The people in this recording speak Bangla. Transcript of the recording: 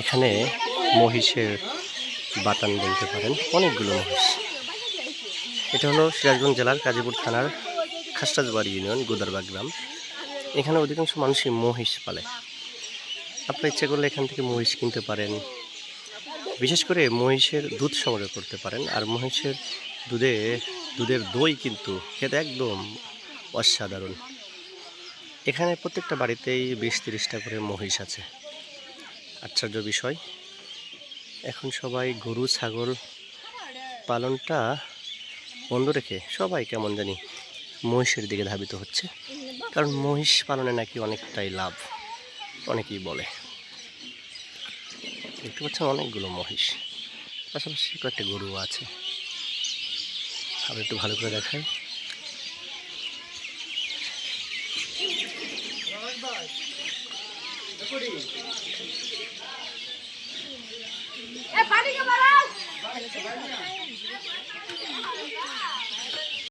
এখানে মহিষের বাটান বলতে পারেন, অনেকগুলো মহিষ। এটা হলো সিরাজগঞ্জ জেলার কাজীপুর থানার খাসরাজবাড়ি ইউনিয়ন, গোদারবাগ গ্রাম। এখানে অধিকাংশ মানুষই মহিষ পালে। আপনার ইচ্ছে করলে এখান থেকে মহিষ কিনতে পারেন। বিশেষ করে মহিষের দুধ সংগ্রহ করতে পারেন, আর মহিষের দুধে, দুধের দই কিন্তু খেতে একদম অসাধারণ। এখানে প্রত্যেকটা বাড়িতেই বিশ তিরিশটা করে মহিষ আছে। আশ্চর্য বিষয়। এখন সবাই গরু, ছাগল পালনটা বন্ধ রেখে সবাই কেমন জানি মহিষের দিকে ধাবিত হচ্ছে। কারণ মহিষ পালনে নাকি অনেকটাই লাভ, অনেকেই বলে। দেখতে পাচ্ছেন অনেকগুলো মহিষ। পাশাপাশি কয়েকটা গরু আছে। আবার একটু ভালো করে দেখাই। এ পানি কে মারা